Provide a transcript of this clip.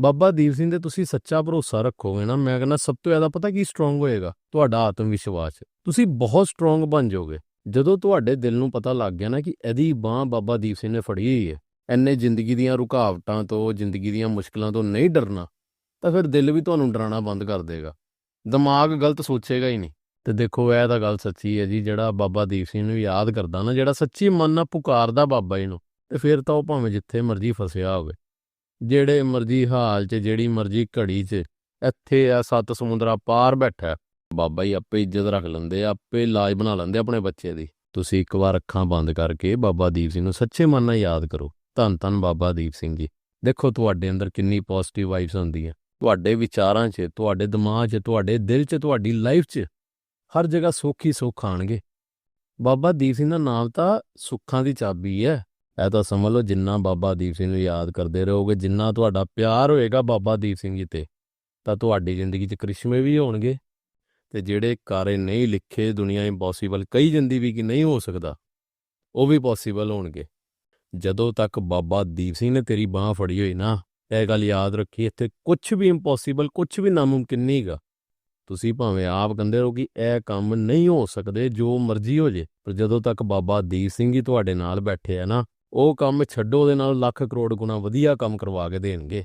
ਬਾਬਾ ਦੀਪ ਸਿੰਘ ਤੇ ਤੁਸੀਂ ਸੱਚਾ ਭਰੋਸਾ ਰੱਖੋਗੇ ਨਾ, ਮੈਂ ਕਹਿੰਦਾ ਸਭ ਤੋਂ ਜ਼ਿਆਦਾ ਪਤਾ ਕੀ ਸਟਰੋਂਗ ਹੋਏਗਾ? ਤੁਹਾਡਾ ਆਤਮ ਵਿਸ਼ਵਾਸ ਤੁਸੀਂ ਬਹੁਤ ਸਟਰੋਂਗ ਬਣ ਜਾਓਗੇ। ਜਦੋਂ ਤੁਹਾਡੇ ਦਿਲ ਨੂੰ ਪਤਾ ਲੱਗ ਗਿਆ ਨਾ ਕਿ ਇਹਦੀ ਬਾਹ ਬਾਬਾ ਦੀਪ ਸਿੰਘ ਨੇ ਫੜੀ ਹੋਈ ਹੈ ਐਨੇ ਜ਼ਿੰਦਗੀ ਦੀਆਂ ਰੁਕਾਵਟਾਂ ਤੋਂ, ਜ਼ਿੰਦਗੀ ਦੀਆਂ ਮੁਸ਼ਕਲਾਂ ਤੋਂ ਨਹੀਂ ਡਰਨਾ, ਤਾਂ ਫਿਰ ਦਿਲ ਵੀ ਤੁਹਾਨੂੰ ਡਰਾਉਣਾ ਬੰਦ ਕਰ ਦੇਗਾ। ਦਿਮਾਗ ਗਲਤ ਸੋਚੇਗਾ ਹੀ ਨਹੀਂ। ਤੇ ਦੇਖੋ, ਇਹ ਤਾਂ ਗੱਲ ਸੱਚੀ ਹੈ ਜੀ, ਜਿਹੜਾ ਬਾਬਾ ਦੀਪ ਸਿੰਘ ਨੂੰ ਯਾਦ ਕਰਦਾ ਨਾ, ਜਿਹੜਾ ਸੱਚੀ ਮਨ ਨਾਲ ਪੁਕਾਰਦਾ ਬਾਬਾ ਜੀ ਨੂੰ, ਤੇ ਫਿਰ ਤਾਂ ਉਹ ਭਾਵੇਂ ਜਿੱਥੇ ਮਰਜ਼ੀ ਫਸਿਆ ਹੋਵੇ। ਜਿਹੜੇ ਮਰਜ਼ੀ ਹਾਲ 'ਚ ਜਿਹੜੀ ਮਰਜ਼ੀ ਘੜੀ 'ਚ ਇੱਥੇ ਆ ਸੱਤ ਸਮੁੰਦਰਾਂ ਪਾਰ ਬੈਠਾ। ਬਾਬਾ ਜੀ ਆਪੇ ਇੱਜ਼ਤ ਰੱਖ ਲੈਂਦੇ ਆ, ਆਪੇ ਇਲਾਜ ਬਣਾ ਲੈਂਦੇ ਆਪਣੇ ਬੱਚੇ ਦੀ। ਤੁਸੀਂ ਇੱਕ ਵਾਰ ਅੱਖਾਂ ਬੰਦ ਕਰਕੇ ਬਾਬਾ ਦੀਪ ਸਿੰਘ ਨੂੰ ਸੱਚੇ ਮਨ ਨਾਲ ਯਾਦ ਕਰੋ। ਧੰਨ ਧੰਨ ਬਾਬਾ ਦੀਪ ਸਿੰਘ ਜੀ। ਦੇਖੋ ਤੁਹਾਡੇ ਅੰਦਰ ਕਿੰਨੀ ਪੋਜ਼ਿਟਿਵ ਵਾਈਬਸ ਹੁੰਦੀਆਂ ਤੁਹਾਡੇ ਵਿਚਾਰਾਂ 'ਚ ਤੁਹਾਡੇ ਦਿਮਾਗ 'ਚ ਤੁਹਾਡੇ ਦਿਲ 'ਚ ਤੁਹਾਡੀ ਲਾਈਫ 'ਚ। ਹਰ ਜਗ੍ਹਾ ਸੁੱਖ ਹੀ ਸੁੱਖ ਆਣਗੇ ਬਾਬਾ ਦੀਪ ਸਿੰਘ ਦਾ ਨਾਮ ਤਾਂ ਸੁੱਖਾਂ ਦੀ ਚਾਬੀ ਹੈ। ਇਹ ਤਾਂ ਸਮਝ ਲਓ ਜਿੰਨਾ ਬਾਬਾ ਦੀਪ ਸਿੰਘ ਨੂੰ ਯਾਦ ਕਰਦੇ ਰਹੋਗੇ, ਜਿੰਨਾ ਤੁਹਾਡਾ ਪਿਆਰ ਹੋਏਗਾ ਬਾਬਾ ਦੀਪ ਸਿੰਘ ਜੀ ਤੇ, ਤਾਂ ਤੁਹਾਡੀ ਜ਼ਿੰਦਗੀ 'ਚ ਕ੍ਰਿਸ਼ਮੇ ਵੀ ਹੋਣਗੇ ਤੇ ਜਿਹੜੇ ਕਾਰੇ ਨਹੀਂ ਲਿਖੇ ਦੁਨੀਆ ਇੰਪੋਸੀਬਲ ਕਹੀ ਜਾਂਦੀ ਵੀ ਕਿ ਨਹੀਂ ਹੋ ਸਕਦਾ, ਉਹ ਵੀ ਪੋਸੀਬਲ ਹੋਣਗੇ। ਜਦੋਂ ਤੱਕ ਬਾਬਾ ਦੀਪ ਸਿੰਘ ਨੇ ਤੇਰੀ ਬਾਹ ਫੜੀ ਹੋਈ ਨਾ, ਇਹ ਗੱਲ ਯਾਦ ਰੱਖੀ, ਇੱਥੇ ਕੁਝ ਵੀ ਇੰਪੋਸੀਬਲ ਕੁਝ ਵੀ ਨਾਮੁਮਕਿਨ ਨਹੀਂਗਾ ਤੁਸੀਂ ਭਾਵੇਂ ਆਪ ਕਹਿੰਦੇ ਰਹੋ ਕਿ ਇਹ ਕੰਮ ਨਹੀਂ ਹੋ ਸਕਦੇ, ਜੋ ਮਰਜ਼ੀ ਹੋ ਜੇ, ਪਰ ਜਦੋਂ ਤੱਕ ਬਾਬਾ ਦੀਪ ਸਿੰਘ ਜੀ ਤੁਹਾਡੇ ਨਾਲ ਬੈਠੇ ਆ ਨਾ ਉਹ ਕੰਮ ਛੱਡੋ ਉਹਦੇ ਨਾਲ ਲੱਖ ਕਰੋੜ ਗੁਣਾ ਵਧੀਆ ਕੰਮ ਕਰਵਾ ਕੇ ਦੇਣਗੇ।